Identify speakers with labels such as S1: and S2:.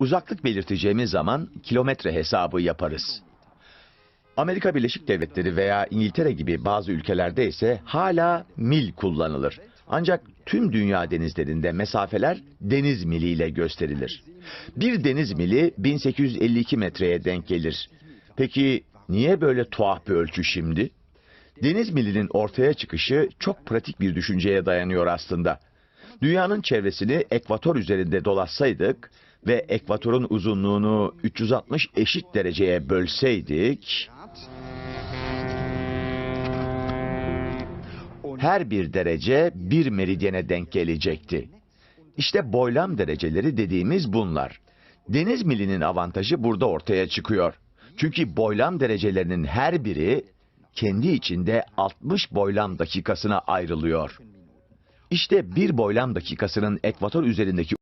S1: Uzaklık belirteceğimiz zaman kilometre hesabı yaparız. Amerika Birleşik Devletleri veya İngiltere gibi bazı ülkelerde ise hala mil kullanılır. Ancak tüm dünya denizlerinde mesafeler deniz miliyle gösterilir. Bir deniz mili 1852 metreye denk gelir. Peki niye böyle tuhaf bir ölçü şimdi? Deniz milinin ortaya çıkışı çok pratik bir düşünceye dayanıyor aslında. Dünyanın çevresini ekvator üzerinde dolaşsaydık ve ekvatorun uzunluğunu 360 eşit dereceye bölseydik, her bir derece bir meridyene denk gelecekti. İşte boylam dereceleri dediğimiz bunlar. Deniz milinin avantajı burada ortaya çıkıyor. Çünkü boylam derecelerinin her biri kendi içinde 60 boylam dakikasına ayrılıyor. İşte bir boylam dakikasının ekvator üzerindeki